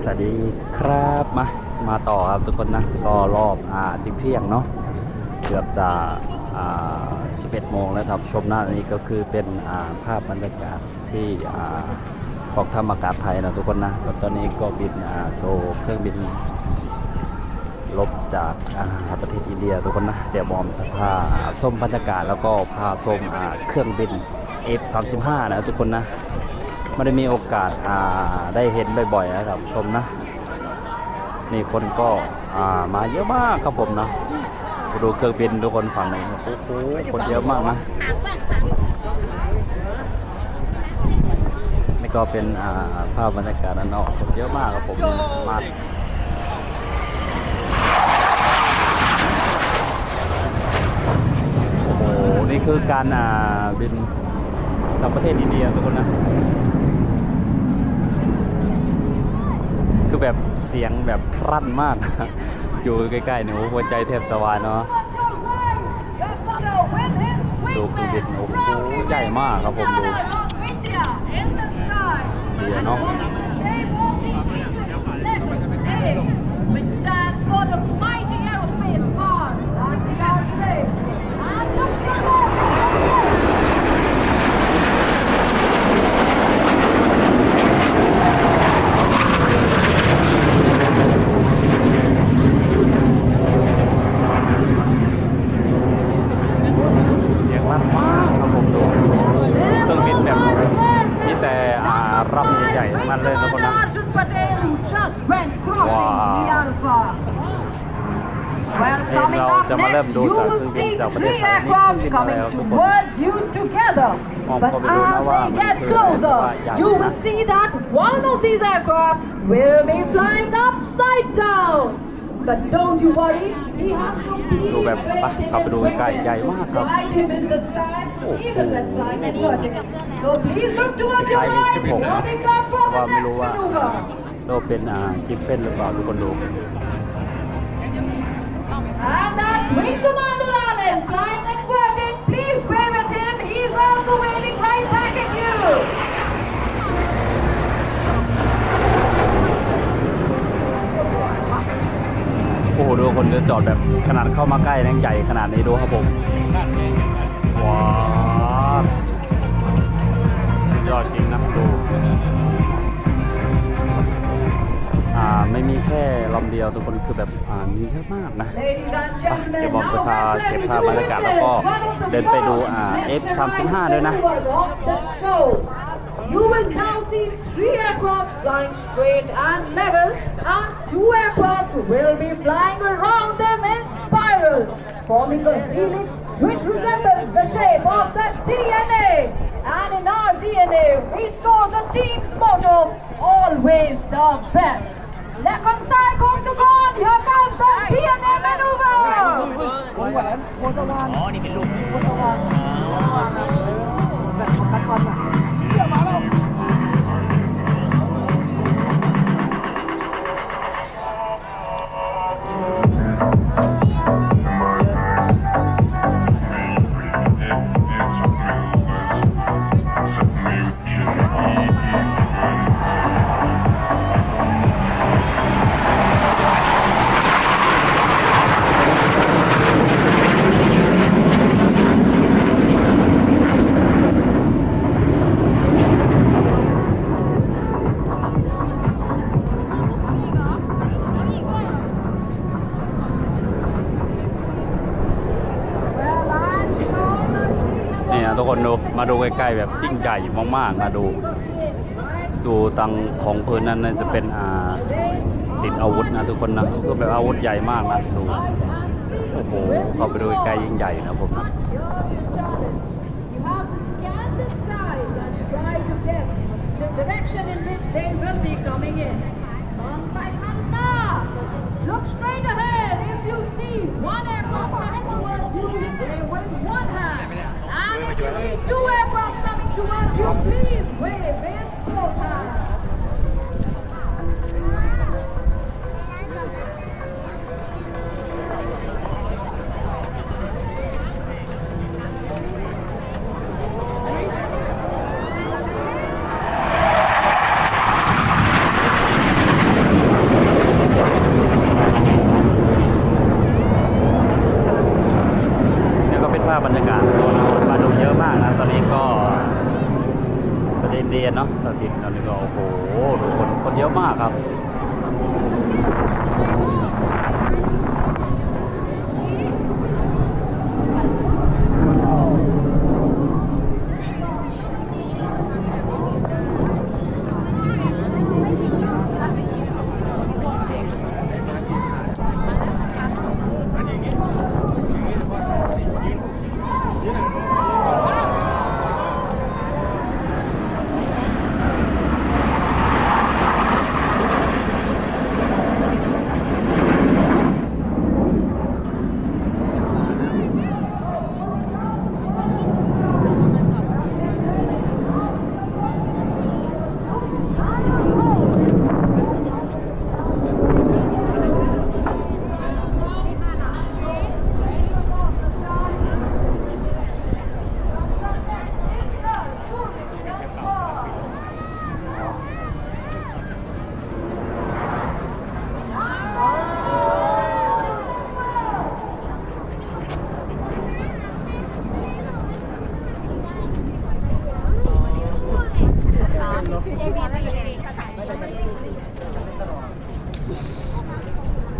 สวัสดีครับมามาต่อครับทุกคนนะก็รอบอ่าทิ้งเที่ยงเนาะเกือบจะอ่า11โมงแล้วครับชมหน้านี้ก็คือเป็นอ่าภาพบรรยากาศที่อ่ากองทัพอากาศไทยนะทุกคนนะแล้วตอนนี้ก็บินอ่าโซเครื่องบินลบจากอ่าประเทศอินเดียทุกคนนะเดี๋ยวบอมจะพาส้มบรรยากาศแล้วก็พาชมอ่าเครื่องบิน F35 นะทุกคนนะ ไม่ได้มีโอกาสอ่าได้เห็นบ่อยๆนะครับชมนะนี่คนก็อ่ามาเยอะมากครับผมนะดูเครื่องบินทุกคนฝั่งไหนโอ้โหคนเยอะมากนะนี่ก็เป็นอ่าภาพบรรยากาศด้านนอกคนเยอะมากครับผมมาโอ้โหนี่คือการอ่าบินจากประเทศอินเดียทุกคนนะ คือ แบบเสียงแบบรั่นมาก อยู่ใกล้ๆเนี่ยโอ้หัวใจแทบสวานเนาะดูครื่องบินโอ้โหใหญ่มากครับผมดูเดียเนาะ three ไทยนี่ aircraft เครื่องบิน coming อะไรครับทุกคน towards you together. มอง But เข้าไปดูนะ as ว่า they มัน get คือ closer, ว่าใหญ่ you นะ will see that one of these aircraft will be flying upside down. But don't you worry, he has complete ดูแบบ faith ไป in กลับไป his ดูใกล้ๆ wingmen ใหญ่ to มากครับ guide him in the sky, โอ้โห even when flying at vertical. So please look towards ค your ล้าย right, 16นะ warming up for ว่า the ไม่ next รู้ว่า maneuver. เราเป็นอ่ากิฟเฟนหรือเปล่าทุกคนดู And that's Wing Commander Allen flying and working. Please wave at him. He's also waving right back at you. โอ้โหดูคนเดินจอดแบบขนาดเข้ามาใกล้นั่งใหญ่ขนาดนี้ดูครับผมว้าวสุดยอดจริงนะดูอ่า ไม่มีแค่ลำเดียวทุกคนคือแบบอ่ามีเยอะมากนะ Ladies and ไปเดี๋ยว gentlemen, บอมจะ now พา let's เก็บ let me ภาพ do บรรยากาศแล้วก็ one of the เดินไปดูอ่า most F35 ด้วยนะ maneuvers of the show. You will now see three aircraft flying straight and level, and two aircraft will be flying around them in spirals, forming a helix which resembles the shape of the DNA. And in our DNA, we store the team's motto, always the best. และคนซ้ายของทุกคน here comes the DNA maneuver อ๋อ นี่เป็นลูกนี่ ดูใกล้ๆแบบยิ่งใหญ่มากๆนะดู ดูตังของพื้นนั้นน่าจะเป็นอ่าติดอาวุธนะทุกคนนะคือแบบอาวุธใหญ่มากนะดูโอ้โหเข้าไปดูใกล้ยิ่งใหญ่นะผมนะ direction in which they will be coming in. Look straight ahead. If you see one aircraft coming towards you, wave one hand. And if you see two aircraft coming towards you, please wave with both hands.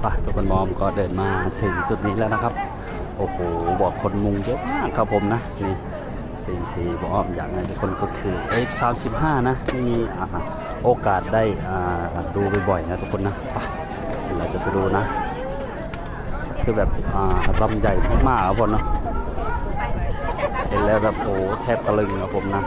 ปะทุกคนมอมก็เดินมาถึงจุดนี้แล้วนะครับ โอ้โห บอกคนมุงเยอะมากครับผมนะ นี่สิ่งที่บอกอ้อมอยากให้ทุกคนก็คือ F35 นะไม่มีอ่าโอกาสได้อ่าดูบ่อยๆนะทุกคนนะไปเดี๋ยวเราจะไปดูนะ คือแบบอ่ารำใหญ่มากๆครับผมเนาะเห็นแล้วแบบโอ้แทบตะลึงครับผมนะ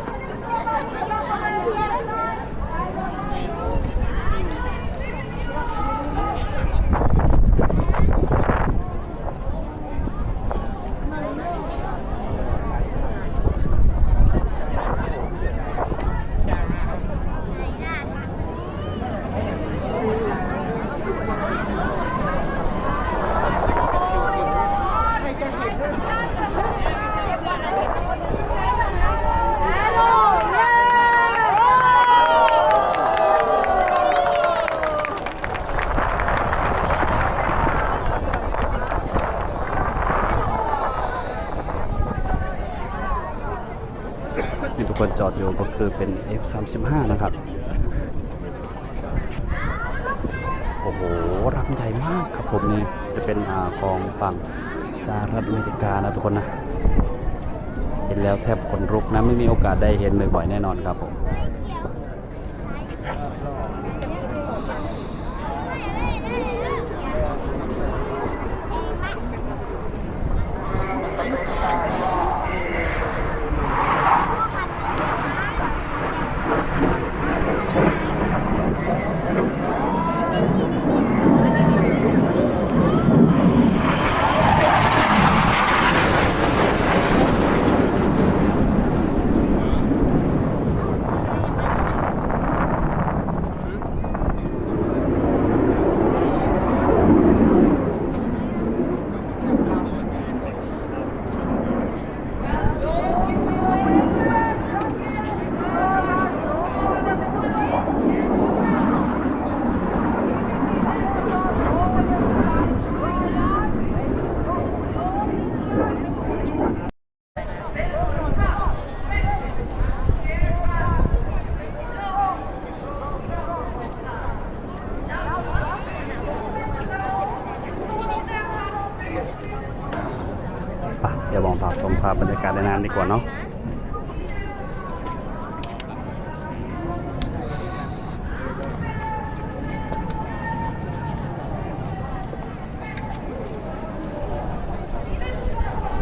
จอดอยู่ก็คือเป็น F35 นะครับ โอ้โหรังใหญ่มากครับผมนี่จะเป็นอาของฝั่งสหรัฐอเมริกานะทุกคนนะ เห็นแล้วแทบขนลุกนะ ไม่มีโอกาสได้เห็นบ่อยๆแน่นอนครับผมาชมภาพบรรยากาศในนานดีกว่าเนาะ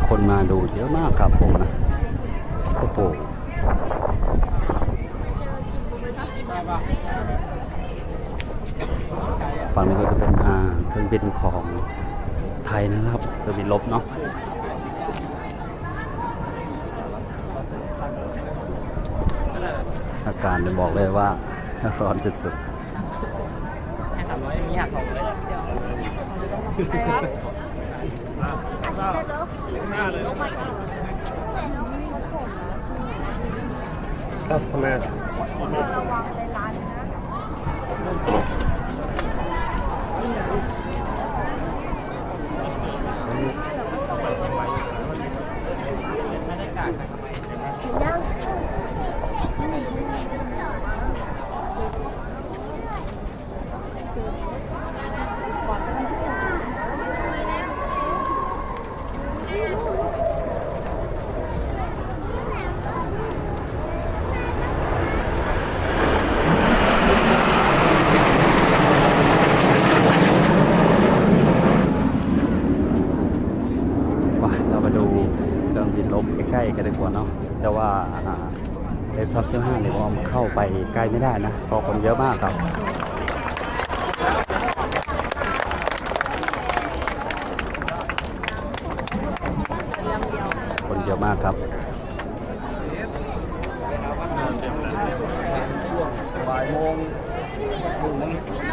คนมาดูเยอะมากครับผมนะโอ้โหฝั่งนี้ก็จะเป็นเครื่องบินของไทยนะครับเครื่องบินลบเนาะ อา การจะบอกเลยว่าร้อนจุดให้สามร้อยมีหักสองร้อยครับทำไมว่าเราไปดูเครื่องบินลบใกล้ๆกันดีกว่าเนาะแต่ว่าเอฟ ซับเซห้าเนี่ยว่าเข้าไปใกล้ไม่ได้นะเพราะคนเยอะมากครับคนเยอะมากครับบ่ายโมงถึงบ่ายโมง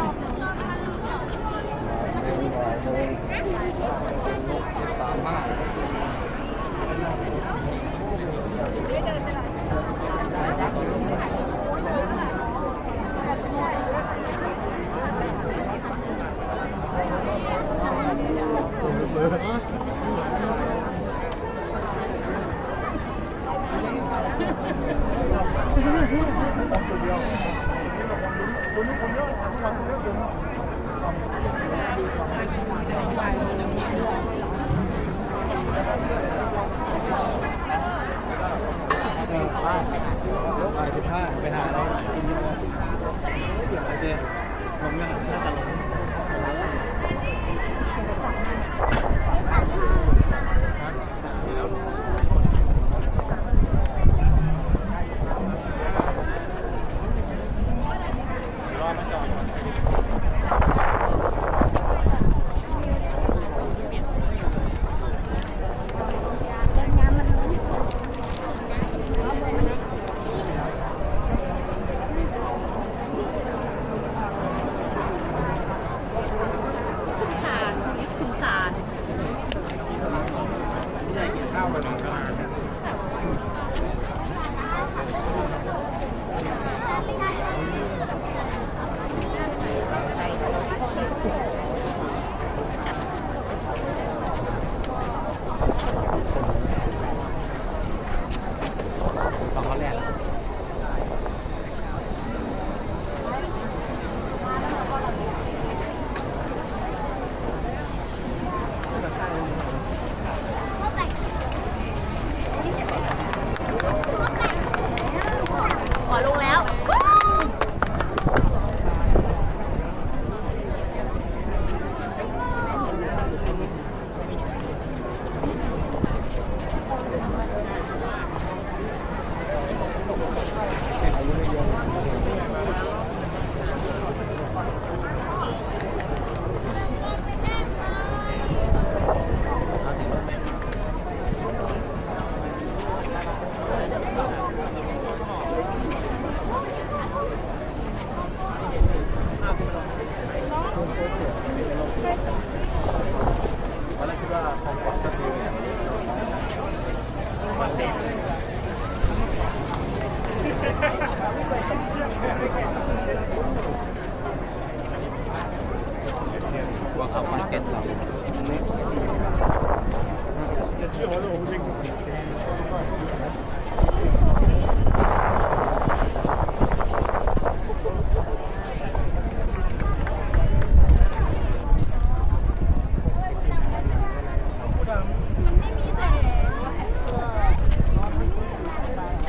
ว่าเขาคอนเก็ตเรา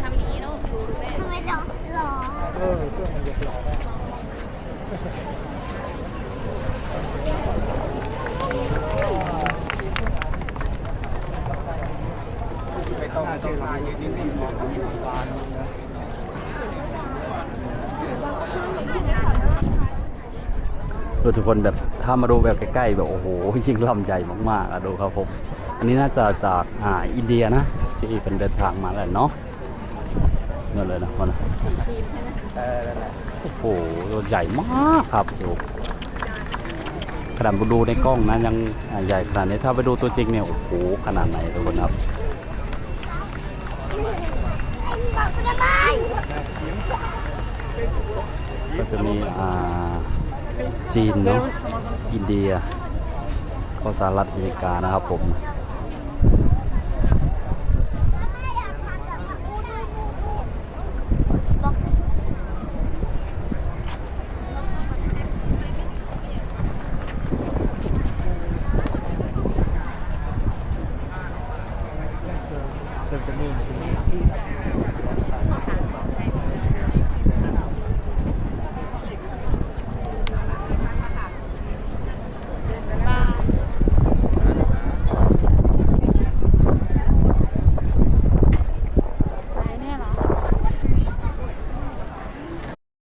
ทำอย่างนี้เนาะดูดูแม่ ทำไมหรอหรอ เออเครื่องมันเยอะหล่อได้ไปต้องต้องมา ยืนนิ่งๆมองอยู่วานดูทุกคนแบบถ้ามาดูแบบใกล้ๆแบบโอ้โหยิ่งลำใหญ่มากๆอะดูครับผมอันนี้น่าจะจากอ่าอินเดียนะที่เป็นเดินทางมาแล้วเนาะนั่นเลยนะคนนะเออนั่นโอ้โหตัวใหญ่มากครับดูขนาดดูในกล้องนะยังใหญ่ขนาดนี้ถ้าไปดูตัวจริงเนี่ยโอ้โหขนาดไหนทุกคนครับ ไอ้บอกทำไม ก็จะมีอ่าจีนเนาะอินเดียก็สหรัฐอเมริกานะครับผม